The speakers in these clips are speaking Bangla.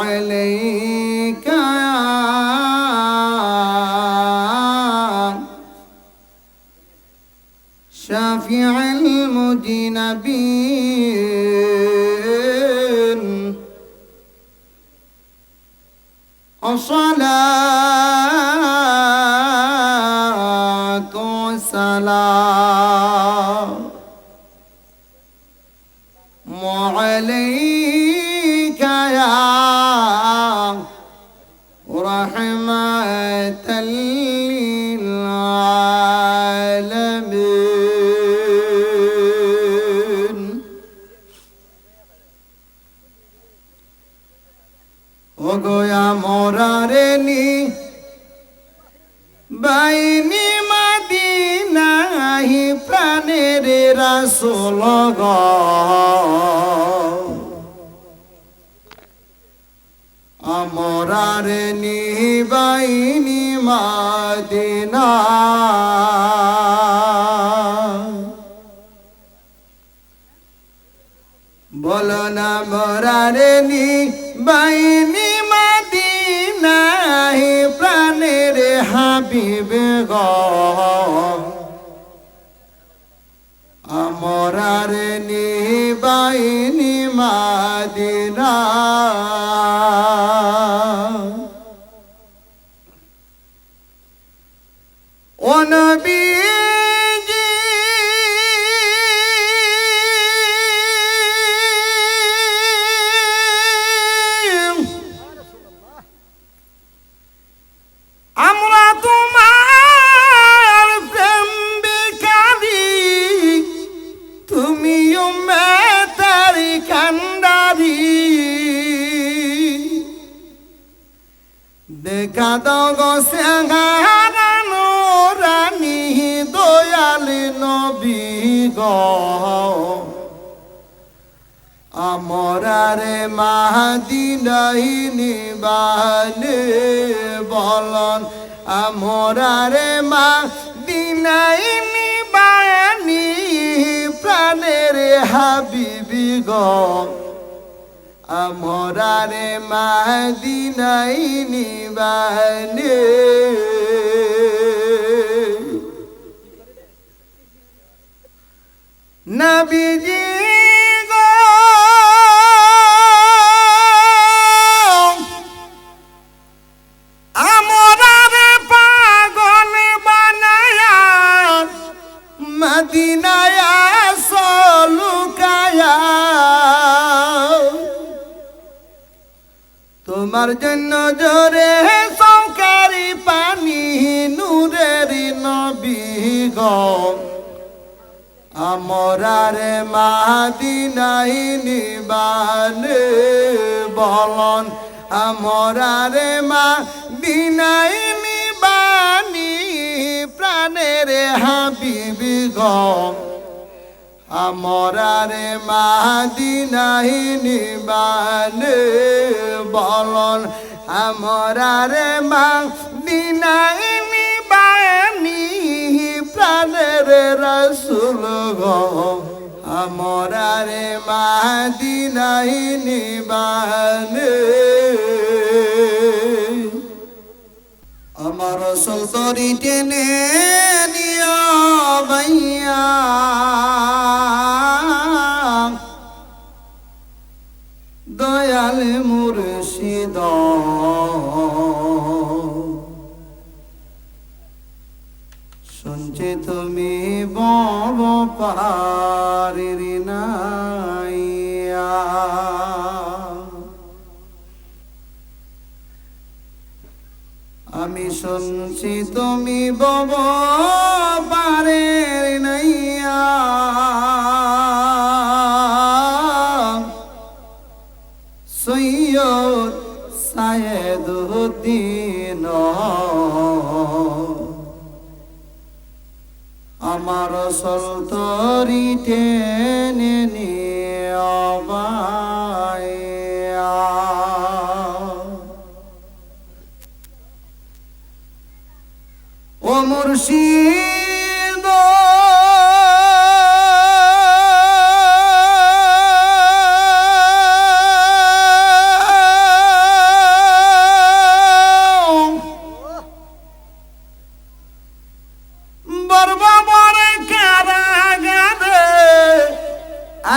عليك يا شافع المذنبين আমরার নিবাইনি মাদিনা। বলো না মরার নিবাইনি মাদিনা, হে প্রাণের হাবিব গ। আমরার নিবাইনি মাদিনা। দেখা দাও গো স্যাঙ্গারানো রানী দয়াল নবী গো। আমরারে মাহাদিনাই নিবানে বলন, আমরারে মা দিনাই নিবানি প্রাণের হাবিবি গো। আমরারে মাদিনাই নিবানে আমরারে মাদিনাই নিবানে বলন আমরারে মা দিনাই নিবানি প্রাণের হাবিবি গম আমরারে মাদিনাই নিবানে বলন আমরারে মা দিনাই আমরারে মাদিনাই নিবানে। আমার সুন্দরী টেনে নিয়া বাইয়া শুনছি তুমি বব পারির নাইয়া। আমি শুনছি তুমি বব আমার সলতরি টেনে নিয়ে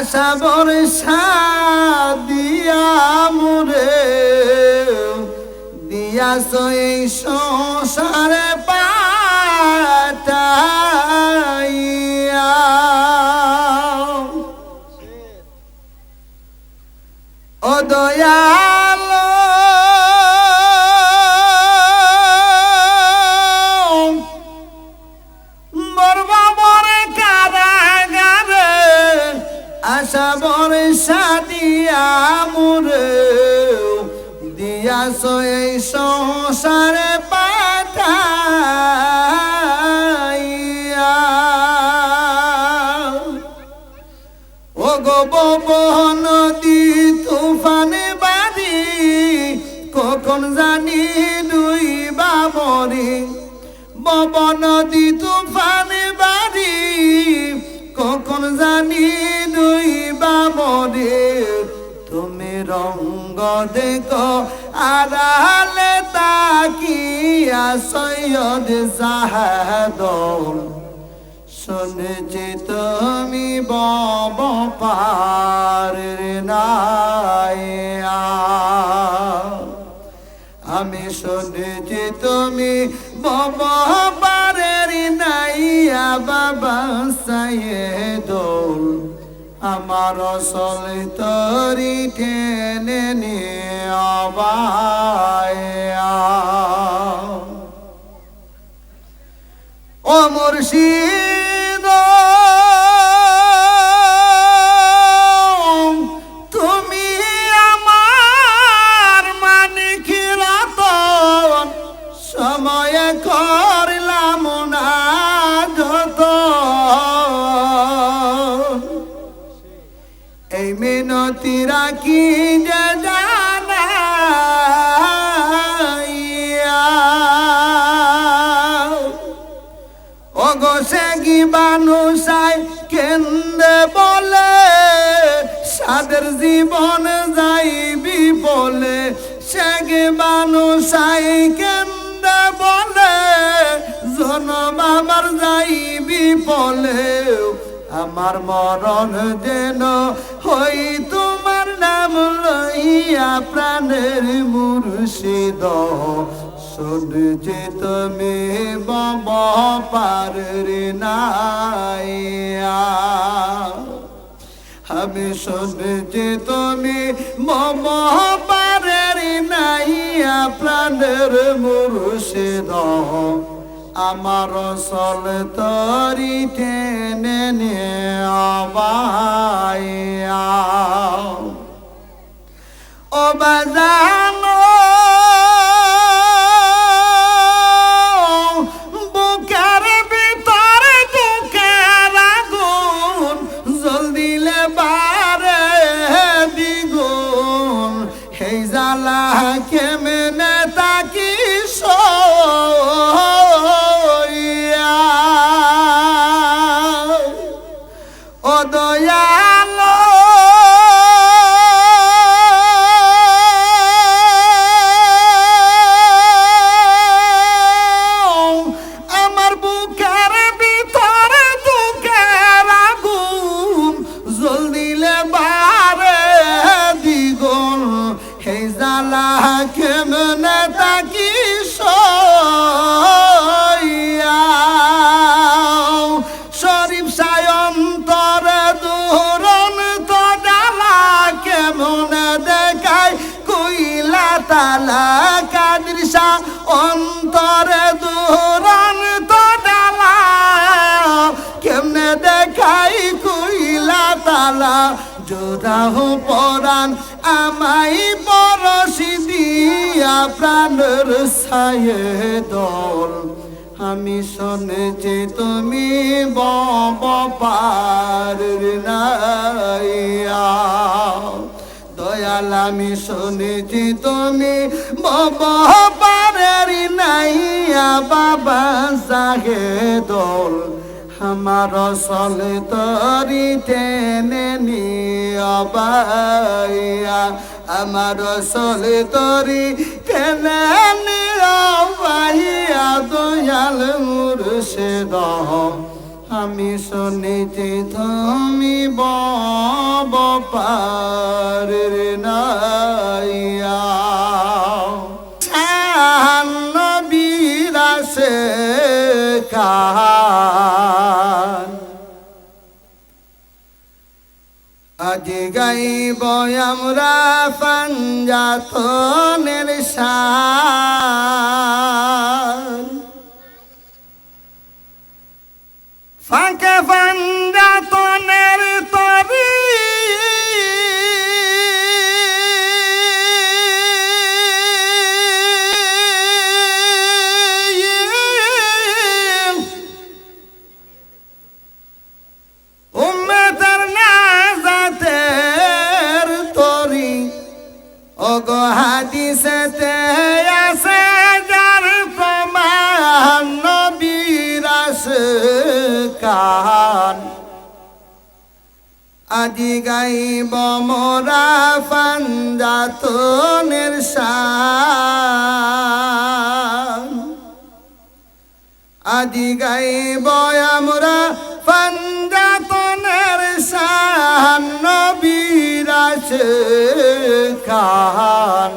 আশা বর্ষা মুরে দিয়া এই সংসারে আশা বর্ষা দিয়া মুরে, দিয়াছ এই সংসারে পাঠাইয়া। ও গো নদী তুফানে বাড়ি কখন জানি দুই বাবরি বব নদী তুফানে বাড়ি কখন জানি রঙ্গ দেখো আড়ালে তাকিয়া সৈয়দ সাহাদল শুনেছি তুমি বব পার নাইয়া আমি শুনেছি তুমি বব পারের নাইয়া বাবা সাইয়ে দোল আমার সল তরি টেনে ও মুর্শিদ। মিনতি রাখি আমার মরণ যেন হই তোমার নাম লইয়া প্রাণের মুর্শিদ। শুনছি তুমি বব পারের নাইয়া। আমি শুনছি তুমি বব পারের নাইয়া প্রাণের মুর্শিদ। আমার সল তরি টেনে নে অবাইয়া জোরাহ পরাণ, আমাই পরশি দিয়া প্রাণের ছায়ে দল। আমি শুনেছি তুমি বব দয়াল, আমি শুনেছি তুমি বব নাইয়া, বাবা সাহে দল। আমার সলে তরি টেনে নিয়া আমার সলে তরি টেনে নিয়া দয়াল মুর্শিদ। আমি শুনেছি তুমি বব পার নাইয়া আমরা পাঞ্জাতনের শান পাঞ্জাতনের শান। আদি গাইব আমরা পাঞ্জাতনের শান নবীরাস খান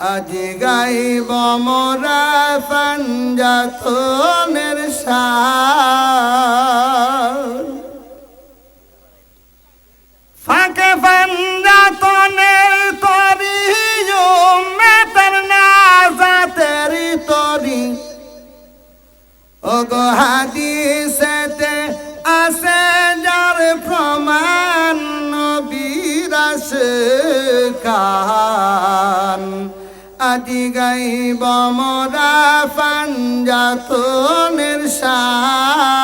আদি গাইব মোরা পাঞ্জাতনের শান। গাইব মোরা পাঞ্জাতনের শান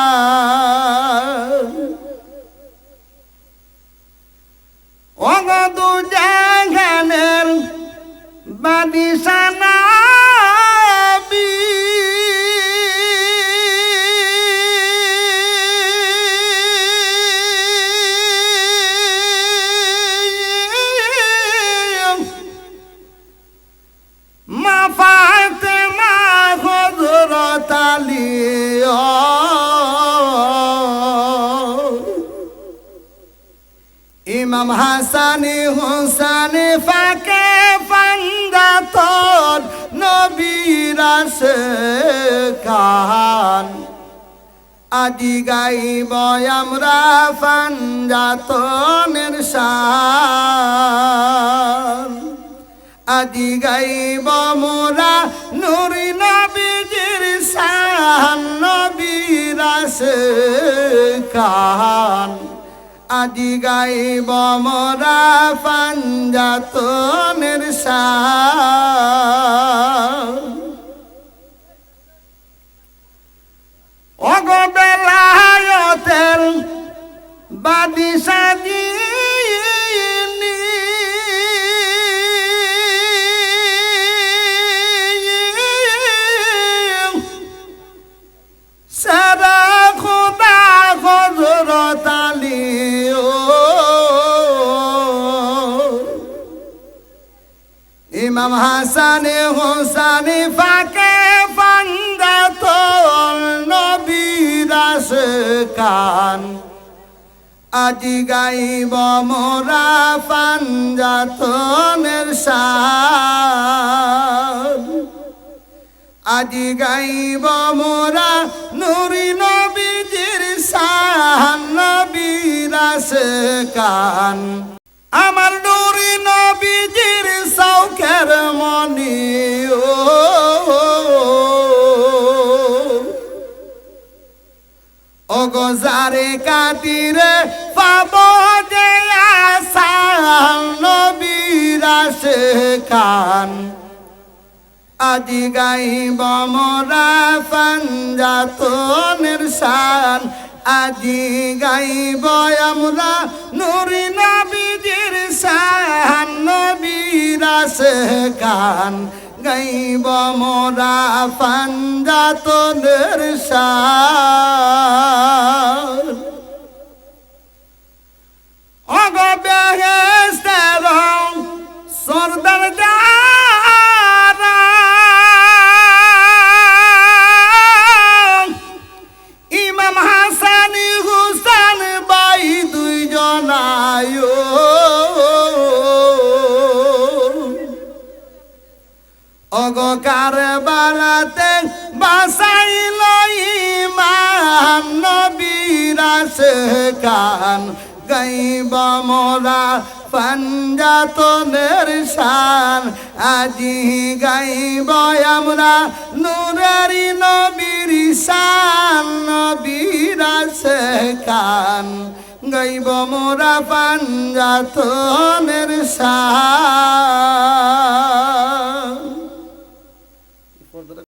আদি গাইব আমরা ফান্দাতনের শান আদি গাইব মোরা নুরি নবীজির শান নবীরাস কান আদি গাইব মোরা পাঞ্জাতনের শান হাসানে হোসানে ফাকে ফান্দাত নবীরাস কান আজি গাইব মোরা পাঞ্জাতনের শান আজি গাইব মোরা নুরি নবীজির শান নবীরাস কান আমার নুরি নবীজির সৌখের মনি, ও ওগো যারে পাব যে আসান কান আজি গাইব মরা পাঞ্জাতনের শান আজি গাইব আমরা নুরি নবীজির শান নবীরাস গান। গাইব মোরা পাঞ্জাতনের শান বালাতে বাসাইল ইমান নবীরাসে কান গাইব মোরা পাঞ্জাতনের শান। আজি গাইব আমরা নুরারি নবীর শান নবীরাসে কান গাইব মোরা পাঞ্জাতনের শান।